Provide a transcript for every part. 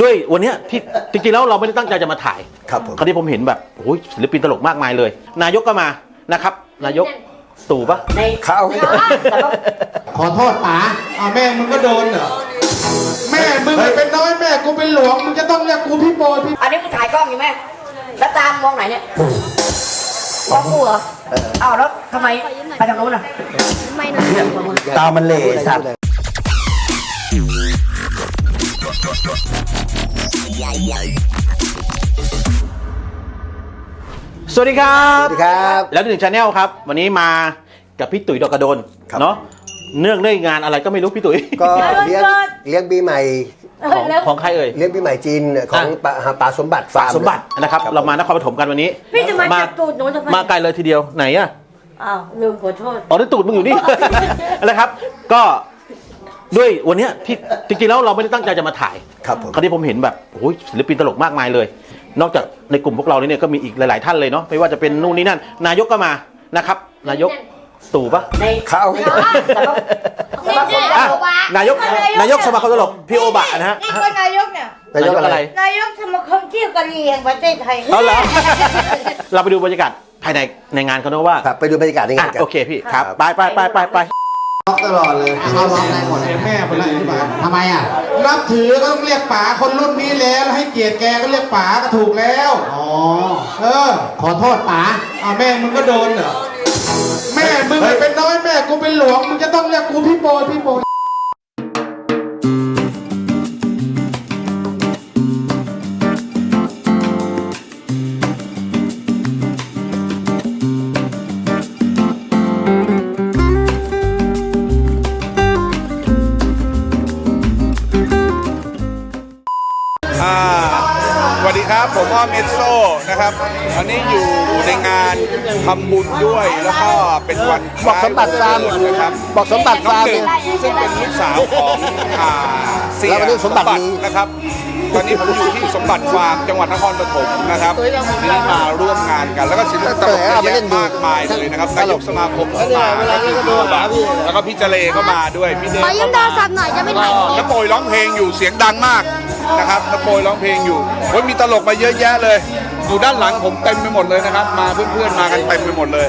ด้วยวันเนี้ยที่จริงๆแล้วเราไม่ได้ตั้งใจจะมาถ่ายครับผม คราวนี้ผมเห็นแบบโอ้ยศิลปินตลกมากมายเลย นายกก็มานะครับ นายกตู่ปะในเขาเอาให้แต่ว่าขอโทษป๋าอ่าแม่มึงก็โดนเหรอ แม่มึงเป็นน้อยแม่กูเป็นหลวงมึงจะต้องเรียกกูพี่โบยพี่อันนี้มึงถ่ายกล้องอยู่ไหมแล้วตามมองไหนเนี่ยมองกูเหรออ้าวแล้วทำไมไปทางโน้นอะ ตามันเหล่สัตว์ สวัสดีครัสบวัสดีครับ แล้วหนึ่งชาแนลครับ วันนี้มากับพี่ตุ๋ยดอกกระโดนครับ เนาะเนื่องด้วยงานอะไรก็ไม่รู้พี่ตุ๋ยก็เลี้ยงเลี้ยงปีใหม่ ของของใครเอ่ย เลี้ยงปีใหม่จีนของป่าป่าสมบัติฟาร์ม สมบัตินะครับ เรามานครปฐมกันวันนี้พี่จะมาจับตูดหนูทำไมมาไกลเลยทีเดียวไหนอะ อ้าวลืมขอโทษ อ๋อนี่ตูดมึงอยู่นี่ นะครับ ก็ ด้วยวันเนี้ยที่จริงๆแล้วเราไม่ได้ตั้งใจจะมาถ่ายครับผม คราวนี้ผมเห็นแบบโอ้ยศิลปินตลกมากมายเลย นอกจากในกลุ่มพวกเราเนี่ยก็มีอีกหลาย ๆ ท่านเลยเนาะไม่ว่าจะเป็นนู่นนี่นั่น นายกก็มานะครับ นายกตู่ปะในเขาเอาให้แต่ว่าแต่ว่าผมอะจะบอกว่านายกนายกสมาคมตลกพี่โอบะนะฮะนี่ก็นายกเนี่ย นายกอะไร นายกสมาคมเที่ยวกะหรี่แห่งประเทศไทย เอาเหรอ เราไปดูบรรยากาศภายในในงานเขาเนอะว่าครับไปดูบรรยากาศในอะงานกัน โอเคพี่ครับ ไปไปไปไปไป ตลอดเลยเขาร้องได้หมดเลยแม่คนละอธิบายทำไมอะ นับถือก็ต้องเรียกป๋าคนรุ่นนี้แล้ว ให้เกียรติแกก็เรียกป๋าก็ถูกแล้ว อ๋อ เออขอโทษป๋าอ่าแม่มึงก็โดนเหรอแม่มึงเป็นน้อยแม่กูเป็นหลวงมึงจะต้องเรียกกูพี่โบยพี่โบย ครับ ผมอ้อมเอสโซนะครับอันนี้อยู่ในงานทำบุญด้วยแล้วก็เป็นวันบอกสมบัติฟาร์มนะครับบอกสมบัติน้องฟาร์มหนึ่งซึ่งเป็นลูกสาวของอ่าเสียแล้ววันนี้สมบัตินี้นะครับ ตอนนี้ผมอยู่ที่สมบัติฟาร์มจังหวัดนครปฐมนะครับนี่มาร่วมงานกันแล้วก็ศิลปินตลกเยอะแยะมากมายเลยนะครับนายกสมาคมก็มาแล้วก็พี่โอบะ แล้วก็พี่เจเลก็มาด้วยพี่เดชขอยืมโทรศัพท์หน่อยจะไม่ถ่ายคลิปน้าโปยร้องเพลงอยู่เสียงดังมากนะครับน้าโปยร้องเพลงอยู่โอ้ยมีตลกมาเยอะแยะเลย อยู่ด้านหลังผมเต็มไปหมดเลยนะครับ มาเพื่อนๆมากันเต็มไปหมดเลย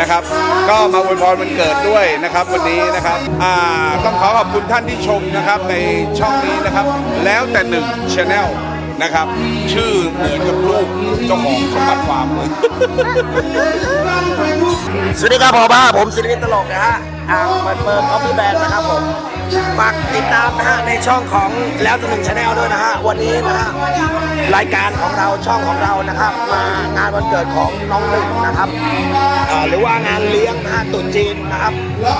นะครับ ก็มาอวยพรวันเกิดด้วยนะครับวันนี้นะครับอ่าต้องขอขอบคุณท่านที่ชมนะครับในช่องนี้นะครับ แล้วแต่หนึ่งชแนลนะครับ ชื่อเหมือนกับลูกเจ้าของสมบัติฟาร์มเลย สวัสดีครับผมบ้าผมศิลปินตลกนะฮะทางเบิร์ออฟฟี่แบนนะครับผมฝากติดตามนะฮะในช่องของแล้วตัวหนึ่งชาแนลด้วยนะฮะวันนี้นะฮะรายการของเราช่องของเรานะครับมางานวันเกิดของน้องหนึ่งนะครับหรือว่างานเลี้ยงนะฮะตุ๊จีนนะครับ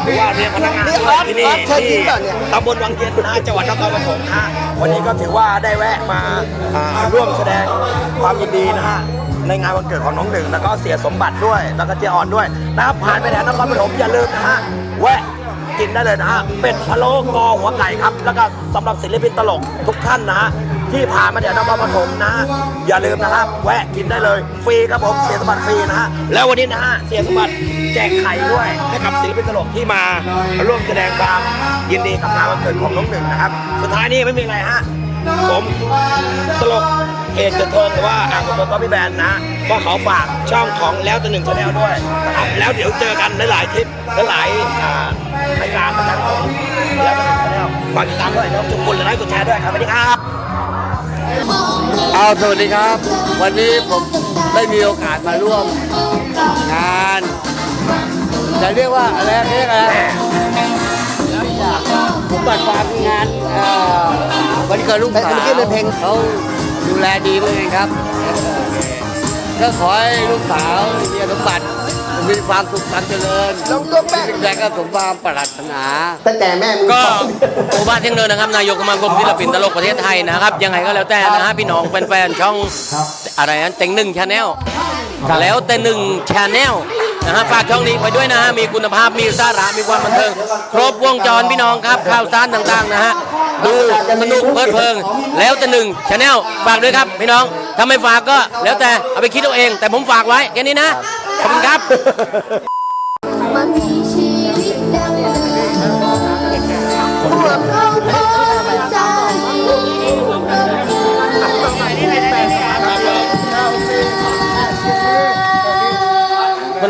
หรือว่าเลี้ยงพนักงานที่นี่ที่ตำบลวังเย็นนะจังหวัดนครปฐมนะฮะวันนี้ก็ถือว่าได้แวะมาร่วมแสดงความยินดีนะฮะในงานวันเกิดของน้องหนึ่งแล้วก็เสียสมบัติด้วยแล้วก็เจอ่อนด้วยนะครับผ่านไปแถวนครปฐมอย่าลืมนะฮะ แวะกินได้เลยนะฮะเป็ดพะโล้กอหัวไก่ครับ แล้วก็สำหรับศิลปินตลกทุกท่านนะฮะที่ผ่านมาแถวนครปฐมนะฮะอย่าลืมนะครับ แวะกินได้เลยฟรีครับผมเสียสมบัติฟรีนะฮะแล้ววันนี้นะฮะเสียสมบัติแจกไข่ด้วยให้กับศิลปินตลกที่มาร่วมแสดงความยินดีกับงานวันเกิดของน้องหนึ่งนะครับ สุดท้ายนี้ไม่มีอะไรฮะผมตลก เอกจะเทิงหรือว่าอ่างตัวก็พี่แบนนะก็ขอฝากช่องของแล้วตัวหนึ่งชาแนลด้วยนะครับแล้วเดี๋ยวเจอกันหลายๆคลิปหลายๆอ่ารายการประจำของแล้วตัวหนึ่งชาแนลฝากติดตามด้วยนะครับทุกคนเลยไลค์กดแชร์ด้วยครับสวัสดีครับเอาสวัสดีครับ วันนี้ผมได้มีโอกาสมาร่วมงานจะเรียกว่าอะไรเรียกอะไรผมบัตรฟาร์มงานเอ่อวันเกิดลูกสาวเมื่อกี้เป็นเพลงเขา ดูแลดีมากเลยครับ ก็ขอให้ลูกสาวมีสมบัติมีความสุขความเจริญลงตัวแป้งสิ่งใดก็สมความปรารถนาตั้งแต่แม่มึงก็ท้องโอบ้านเที่ยงเดินนะครับ นายกสมาคมศิลปินตลกประเทศไทยนะครับ ยังไงก็แล้วแต่นะฮะพี่น้องแฟนๆช่องอะไรนั้นเต็งหนึ่งชาแนล แล้วแต่หนึ่งชาแนลนะฮะฝากช่องนี้ไปด้วยนะฮะมีคุณภาพมีสาระมีความบันเทิง ครบวงจรพี่น้องครับข่าวสารต่างๆนะฮะดูสนุกเพลิดเพลิงแล้วแต่หนึ่งชาแนลฝากด้วยครับพี่น้องถ้าไม่ฝากก็แล้วแต่เอาไปคิดเอาเอง แต่ผมฝากไว้แค่นี้นะขอบคุณครับ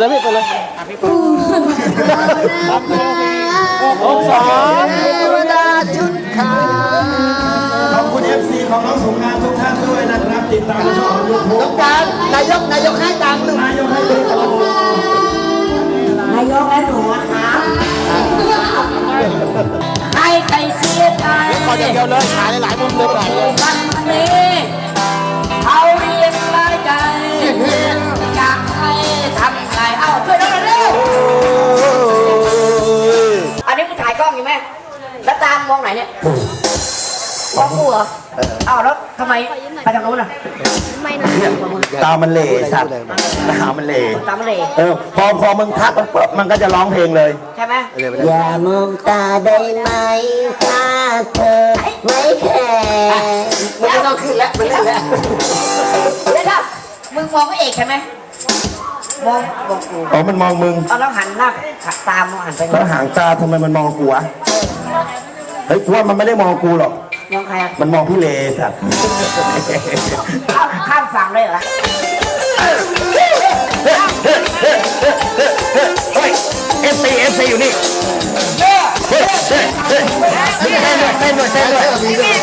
เลยพี่ไปเลยองสองขอบคุณ FC ของน้องสงกรารทุกท่านด้วยนะครับ ติดตามช่องยูทูบการนายกนายกให้ตังค์หนึ่งนายกให้ดูตลอ ไหนเนี่ยมองกูเหรอเอ้าแล้วทำไมไปทางนู้นอะตามันเหล่สัตว์ตามันเหล่ตามมาเลยเออพอพอมึงทักปุ๊บมันก็จะร้องเพลงเลย ใช่ไหมอย่ามองตาได้ไหมถ้าเธอไม่แคร์ไม่ต้องขึ้นแล้วไม่ขึ้นแล้วเดี๋ยวนะมึงมองพระเอกใช่ไหมมองมองกูอ๋อมันมองมึงเอาแล้วหันหน้าตามมองหันไปแล้วหางตาทำไมมันมองกูวะเฮ้ยกูว่ามันไม่ได้มองกูหรอก มองใครอะมันมองพี่เลสัตว์เอ้าข้ามฝั่งเลยเหรอเฮ้ยเอฟซีเอฟซีอยู่นี่เย้เฮ้ยเฮ้ยเฮ้ยเต้นด้วยเต้นด้วยเต้นด้วย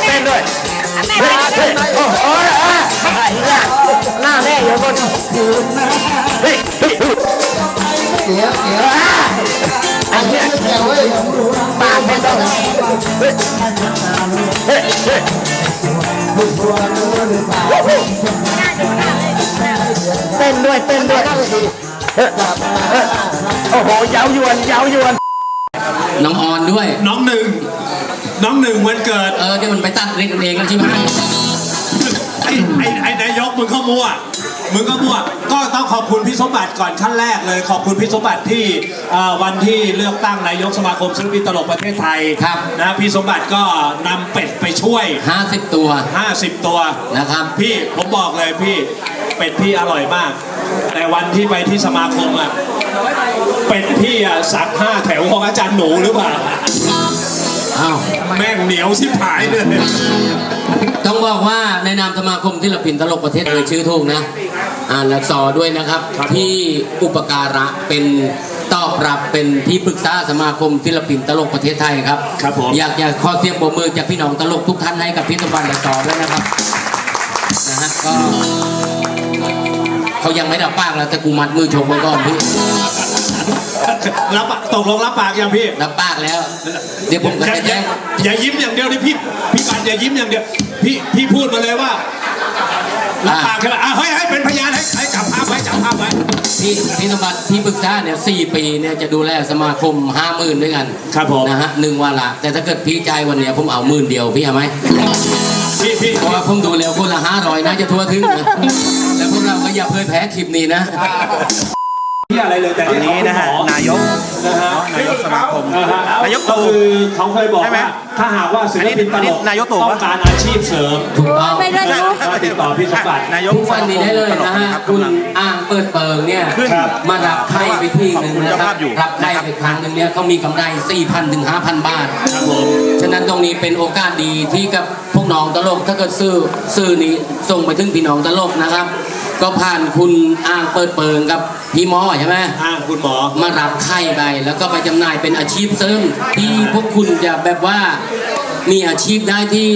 เต้นด้วยเฮ้ยเฮ้ยโอ้โหอะหน้าแม่อยู่บนเฮ้ยเฮ้ยเสียเสียอันเนี้ยเสียเว้ย ปากไม่ต้องเฮ้ยเฮ้ยเฮ้ยเต้นด้วยเต้นด้วยเฮ้เฮ้โอ้โหเย้ายวนเย้ายวนน้องออนด้วย น้องหนึ่ง น้องหนึ่งวันเกิด เออเดี๋ยวมันไปตัดเล็กกันเองแล้วใช่ไหมไอ้ไอ้ไอ้นายกมึงเข้ามั่ว มึงก็มั่วก็ต้องขอบคุณพี่สมบัติก่อนขั้นแรกเลย ขอบคุณพี่สมบัติที่เอ่อวันที่เลือกตั้งนายกสมาคมศิลปินตลกประเทศไทยครับ นะพี่สมบัติก็นำเป็ดไปช่วย 50 ตัว50 ตัว นะครับ พี่ผมบอกเลยพี่เป็ดพี่อร่อยมาก แต่วันที่ไปที่สมาคมอะเป็ดพี่อะสักห้าแถวของอาจารย์หนูหรือเปล่าอ้าว แม่งเหนียวชิบหายเลย ต้องบอกว่าในนามสมาคมศิลปินตลกประเทศเอ่ยชื่อถูกนะ อ่านและสอด้วยนะครับที่อุปการะเป็นตอบรับเป็นที่ปรึกษาสมาคมศิลปินตลกประเทศไทยครับครับผม อยากจะขอเสียงปรบมือจากพี่น้องตลกทุกท่านให้กับพี่สมบัติและสอด้วยนะครับนะฮะก็เขายังไม่ดับปากแล้วแต่กูมัดมือชกไว้ก่อนพี่รับปากตกลงรับปากยังพี่รับปากแล้ว เดี๋ยวผมก็อย่าจะอย่าแจ้งอย่ายิ้มอย่างเดียวดิพี่พี่ปันอย่ายิ้มอย่างเดียวพี่พี่พูดมาเลยว่า รับปากใช่ไหมอะเฮ้ยให้เป็นพยานให้ให้จับภาพไว้จับภาพไว้ พี่พี่สมบัติที่ปรึกษาเนี่ยสี่ปีเนี่ยจะดูแลสมาคมห้าหมื่นด้วยกันครับผม นะฮะหนึ่งวาระแต่ถ้าเกิดพี่ใจายวันเนี้ยผมเอาหมื่นเดียวพี่เอาไหมพี่พี่เพราะว่าผมดูแล้วคนละห้าร้อยน่าจะทั่วถึงนะแล้วพวกเราก็อย่าเผยแพ้คลิปนี้นะ พี่อะไรเลยแต่ตอนนี้นะฮะนายกนะฮะนายกสมาคมนะฮะนายกก็ตู่คือเขาเคยบอกใช่ไหมว่าถ้าหากว่าศิลปินตอันลนี้กนายกตู่ต้ปะองการอาชีพเสริมถูกต้องไม่ได้รู้ก็ติดต่อพี่สมบัตินายกทุกวันนี้ได้เลยนะฮะรับคุณกำลังอ่างเปิดเปิงเนี่ยขึ้นมารับไข่ไปที่หนึ่งนะคขรัอบบคุณเจ้าภาพอยู่รับไข่นะครับไปครั้งหนึ่งเนี่ยเขามีกำไร 4,000ถึง5,000 บาทครับผมฉะนั้นตรงนี้เป็นโอกาสดีที่กับพวกน้องตลกถ้าเกิดซื้อซื้อนี้ส่งไปถึงพี่น้องตลกนะครับ ก็ผ่านคุณอ่างเปิดเปิงกับพี่หมอใช่ไหมอ้างคุณหมอ มารับไข่ไปแล้วก็ไปจำหน่ายเป็นอาชีพเสริมที่พวกคุณจะแบบว่ามีอาชีพได้ที่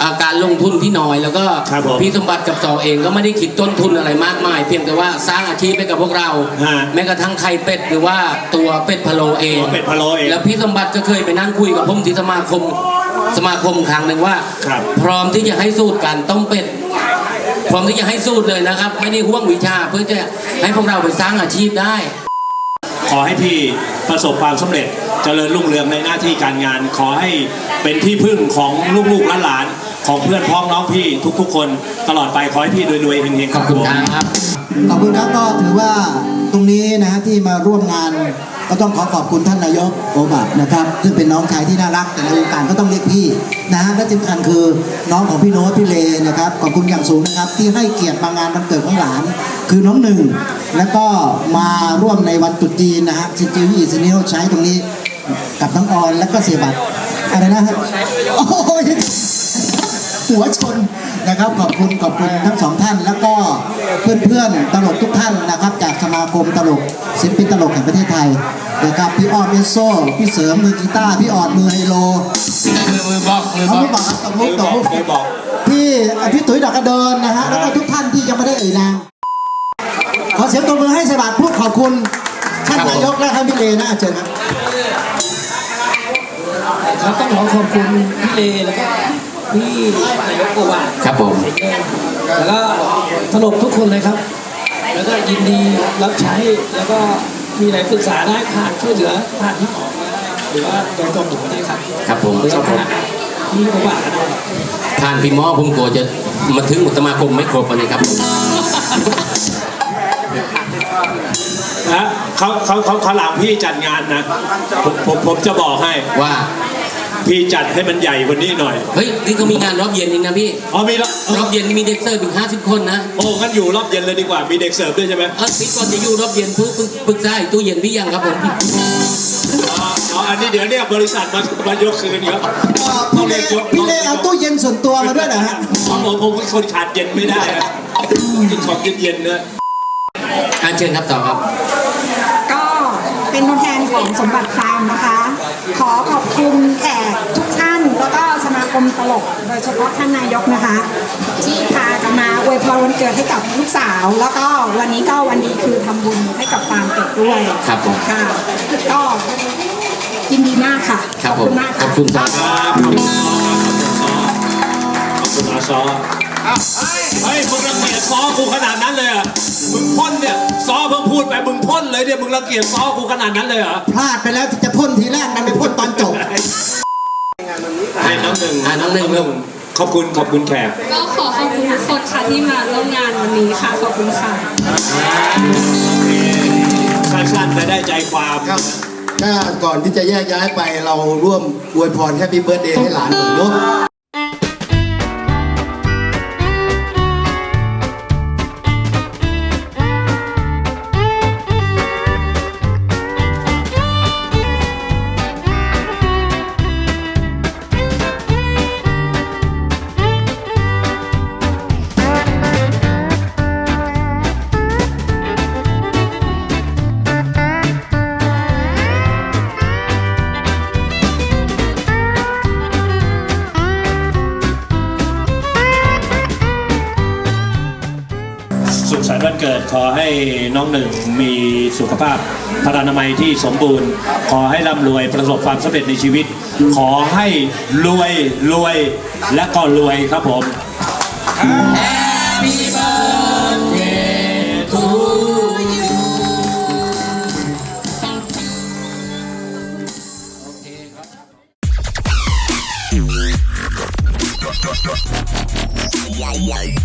อ่าการลงทุนที่น้อย แล้วก็ครับผมพี่สมบัติกับสอเองก็ไม่ได้คิดต้นทุนอะไรมากมาย เพียงแต่ว่าสร้างอาชีพให้กับพวกเรา ฮะแม้กระทั่งไข่เป็ดหรือว่าตัวเป็ดพะโลเอง ตัวเป็ดพะโล้เองแล้วพี่สมบัติก็เคยไปนั่งคุยกับผมที่สมาคมสมาคมครั้งหนึ่งว่า ครับ พร้อมที่จะให้สูตรการต้มเป็ด พร้อมที่จะให้สูตรเลยนะครับ ไม่ได้ห่วงวิชาเพื่อจะให้พวกเราไปสร้างอาชีพได้ ขอให้พี่ประสบความสำเร็จเจริญรุ่งเรืองในหน้าที่การงาน ขอให้เป็นที่พึ่งของลูกๆหลานๆของเพื่อนพ้องน้องพี่ทุกๆ คนตลอดไปขอให้พี่รวยๆเฮงๆขอบคุณผมครับ ขอบคุณครับก็ถือว่าตรงนี้นะฮะที่มาร่วมงาน ก็ต้องขอขอบคุณท่านนายกโอบะนะครับ ซึ่งเป็นน้องชายที่น่ารักแต่ในวงการก็ต้องเรียกพี่นะฮะและสำคัญคือน้องของพี่โน้ตพี่เลนะครับขอบคุณอย่างสูงนะครับ ที่ให้เกียรติมางานวันเกิดของหลาน คือน้องหนึ่ง แล้วก็มาร่วมในวันตรุษจีนนะฮะซิจิวอีซินิโอใช้ตรงนี้กับน้องออนแล้วก็เสียบัตรอะไรนะฮะโอ้ยหัวชน นะครับ ขอบคุณขอบคุณทั้งสองท่าน แล้วก็เพื่อนๆตลกทุกท่านนะครับ จากสมาคมตลกศิลปินตลกแห่งประเทศไทยนะครับพี่อ้อมเอสโซพี่เสริมมือกีตาร์พี่ออดมือไฮโลมือมือบอกมือเขาบอกไม่บอกครับตบมุกตบมุกมือบอกพี่พี่ตุ๋ยดอกกระเดินนะฮะแล้วก็ทุกท่านที่ยังไม่ได้เอ่ยนามขอเสียงตบมือให้สบาทพูดขอบคุณท่านนายกและท่านพี่เลนะเชิญครับครับต้องขอขอบคุณพี่เลแล้วก็ พี่นายกโกวาครับผม แล้วก็ตลกทุกคนเลยครับ แล้วก็ยินดีรับใช้แล้วก็มีอะไรปรึกษาได้ผ่านช่วยเหลือผ่านที่หมอหรือว่าโดยตรงผมก็ได้ครับครับผมหรือครับผมผ่านพี่โกวาก็ได้ทานพี่หมอผมกลัวจะมาถึงสมาคมไม่ครบวันนี้ครับนะเขาเขาเขาเขาหลังพี่จัดงานนะผมผมผมจะบอกให้ว่า พี่จัดให้มันใหญ่กว่านี้หน่อย เฮ้ย นี่ก็มีงานรอบเย็นอีกนะพี่อ๋อมีรอบรอบเย็นมีเด็กเสิร์ฟอีกห้าสิบคนนะ โอ้งั้นอยู่รอบเย็นเลยดีกว่า มีเด็กเสิร์ฟด้วยใช่ไหมเออพี่ก่อนจะอยู่รอบเย็นปรึกปรึกปรึกษาไอ้ตู้เย็นพี่ยังครับผมอ๋ออ๋ออันนี้เดี๋ยวเนี่ยบริษัทมามายกคืนครับพี่เลพี่เลเอาตู้เย็นส่วนตัวมาด้วยนะฮะผมผมผมเป็นคนขาดเย็นไม่ได้อะกินของเย็นๆเนอะอ่าเชิญครับต่อครับ ก็เป็นตัวแทนของสมบัติฟาร์มนะคะ ขอขอบคุณแขกทุกท่านแล้วก็สมาคมตลก โดยเฉพาะท่านนายกนะคะ ที่พากันมาอวยพรวันเกิดให้กับลูกสาว แล้วก็วันนี้ก็วันดีคือทำบุญให้กับฟาร์มเป็ดด้วยครับผม ค่ะก็ยินดีมากค่ะครับผม ขอบคุณมากขค่ะ อบคุณครับครับขอบคุณขอบคุณอาซอ เฮ้ยมึงรังเกียจซอกูขนาดนั้นเลยเหรอะมึงพ่นเนี่ยซอเพิ่งพูดไปมึงพ่นเลยเนี่ยมึงรังเกียจซอกูขนาดนั้นเลยเหรอพลาดไปแล้วที่จะพ่นทีแรกมันไปพ่นตอนจบ ให้น้องหนึ่งอ่าน้องหนึ่งลูกขอบคุณขอบคุณแขกก็ขอขอบคุณทุกคนค่ะที่มาร่วมงานวันนี้ค่ะ ขอบคุณค่ะ สั้นๆแต่ได้ใจความ ครับถ้าก่อนที่จะแยกย้ายไปเราร่วมอวยพรแฮปปี้เบิร์ดเดย์ให้หลานหน่อยเนาะ ขอให้น้องหนึ่งมีสุขภาพพลานามัยที่สมบูรณ์ ขอให้ร่ำรวยประสบความสำเร็จในชีวิต ขอให้รวยรวยและก็รวยครับผม Yeah, yeah.